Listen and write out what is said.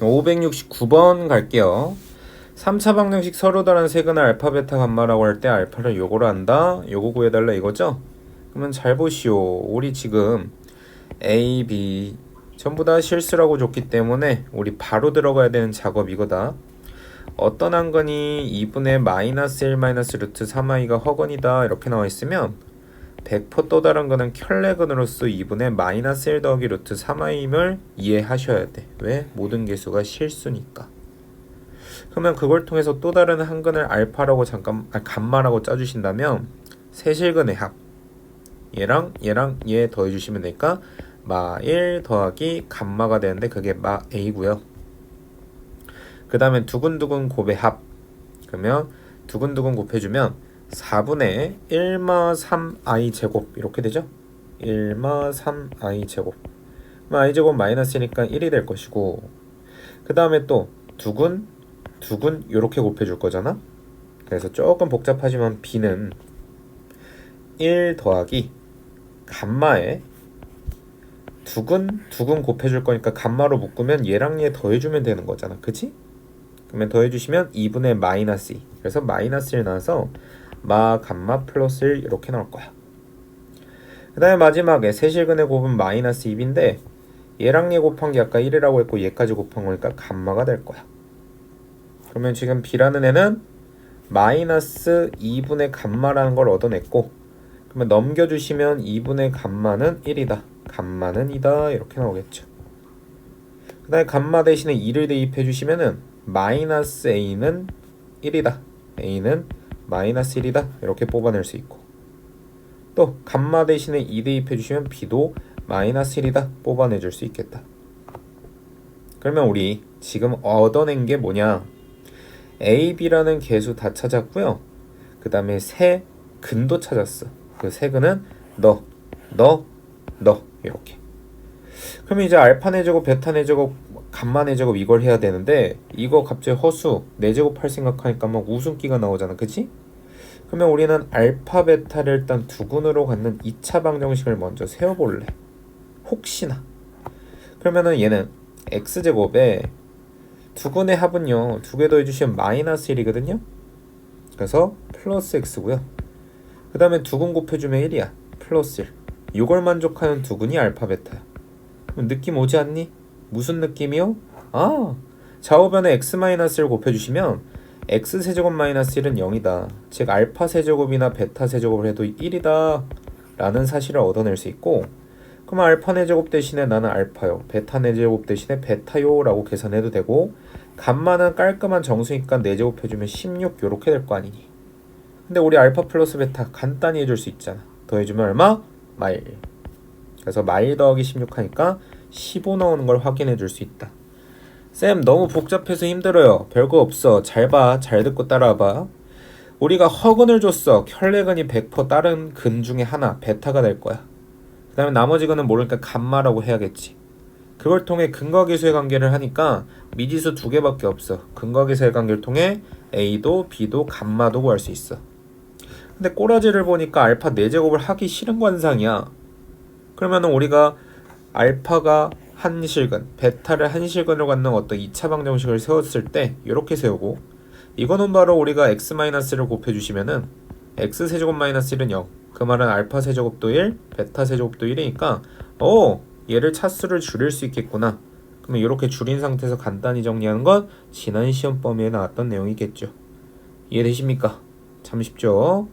569번 갈게요. 3차 방정식 서로 다른 세근을 알파 베타 감마라고 할 때 알파를 요거로 한다. 요거 구해달라 이거죠? 그러면 잘 보시오. 우리 지금 A, B 전부 다 실수라고 줬기 때문에 우리 바로 들어가야 되는 작업 이거다. 어떤 한 건이 2분의 마이너스 1 마이너스 루트 3i가 허건이다 이렇게 나와 있으면 100%또 다른 거는 켤레근으로서 2분의 마이너스 1 더하기 루트 3i임을 이해하셔야 돼. 왜? 모든 개수가 실수니까. 그러면 그걸 통해서 또 다른 한 근을 알파라고 잠깐 아, 감마라고 짜주신다면 세실근의 합 얘랑 얘랑 얘 더해주시면 되니까 마 1 더하기 감마가 되는데 그게 마 a고요. 그 다음에 두근두근 곱의 합 그러면 두근두근 곱해주면 4분의 1마 3i 제곱 이렇게 되죠? 1마 3i 제곱 i 제곱 마이너스니까 1이 될 것이고 그 다음에 또 두근 두근 이렇게 곱해줄 거잖아? 그래서 조금 복잡하지만 b는 1 더하기 감마에 두근 두근 곱해줄 거니까 감마로 묶으면 얘랑 얘 더해주면 되는 거잖아 그치? 그러면 더해주시면 2분의 마이너스 2 그래서 마이너스 1 나와서 마 감마 플러스 1 이렇게 나올 거야. 그 다음에 마지막에 세실근의 곱은 마이너스 2인데 얘랑 얘 곱한 게 아까 1이라고 했고 얘까지 곱한 거니까 감마가 될 거야. 그러면 지금 b라는 애는 마이너스 2분의 감마라는 걸 얻어냈고 그러면 넘겨주시면 2분의 감마는 1이다. 감마는 2다. 이렇게 나오겠죠. 그 다음에 감마 대신에 2를 대입해 주시면은 마이너스 a는 1이다. A는 마이너스 1이다. 이렇게 뽑아낼 수 있고. 또 감마 대신에 2 대입해 주시면 b도 마이너스 1이다. 뽑아내 줄 수 있겠다. 그러면 우리 지금 얻어낸 게 뭐냐? A, b라는 개수 다 찾았고요. 그 다음에 세 근도 찾았어. 그 세 근은 너, 너, 너. 이렇게. 그러면 이제 알파 내제곱, 베타 내제곱, 감마 내제곱 이걸 해야 되는데 이거 갑자기 허수 내제곱 할 생각하니까 막 웃음기가 나오잖아. 그치? 그러면 우리는 알파 베타를 일단 두근으로 갖는 2차 방정식을 먼저 세워볼래. 혹시나. 그러면은 얘는 x제곱에 두근의 합은요 두 개 더해주시면 마이너스 1이거든요. 그래서 플러스 x고요. 그 다음에 두근 곱해주면 1이야. 플러스 1 이걸 만족하는 두근이 알파 베타야. 느낌 오지 않니? 무슨 느낌이요? 아 좌우변에 x-를 곱해주시면 x 세제곱 마이너스 1은 0이다. 즉 알파 세제곱이나 베타 세제곱을 해도 1이다. 라는 사실을 얻어낼 수 있고 그럼 알파 네제곱 대신에 나는 알파요. 베타 네제곱 대신에 베타요 라고 계산해도 되고 감마는 깔끔한 정수니까 네제곱 해주면 16 요렇게 될 거 아니니. 근데 우리 알파 플러스 베타 간단히 해줄 수 있잖아. 더해주면 얼마? 마일. 그래서 마일 더하기 16 하니까 15 나오는 걸 확인해 줄 수 있다. 쌤 너무 복잡해서 힘들어요. 별거 없어. 잘 봐. 잘 듣고 따라와봐. 우리가 허근을 줬어. 켤레근이 100% 다른 근 중에 하나 베타가 될 거야. 그 다음에 나머지 근은 모르니까 감마라고 해야겠지. 그걸 통해 근거기수의 관계를 하니까 미지수 두 개밖에 없어. 근거기수의 관계를 통해 A도 B도 감마도 구할 수 있어. 근데 꼬라지를 보니까 알파 4제곱을 하기 싫은 관상이야. 그러면 우리가 알파가 한 실근, 베타를 한 실근으로 갖는 어떤 2차 방정식을 세웠을 때 이렇게 세우고 이거는 바로 우리가 x-를 곱해주시면은 x 세제곱 마이너스 1은 0. 그 말은 알파 세제곱도 1, 베타 세제곱도 1이니까 오 얘를 차수를 줄일 수 있겠구나. 그러면 이렇게 줄인 상태에서 간단히 정리하는 건 지난 시험 범위에 나왔던 내용이겠죠. 이해되십니까? 참 쉽죠?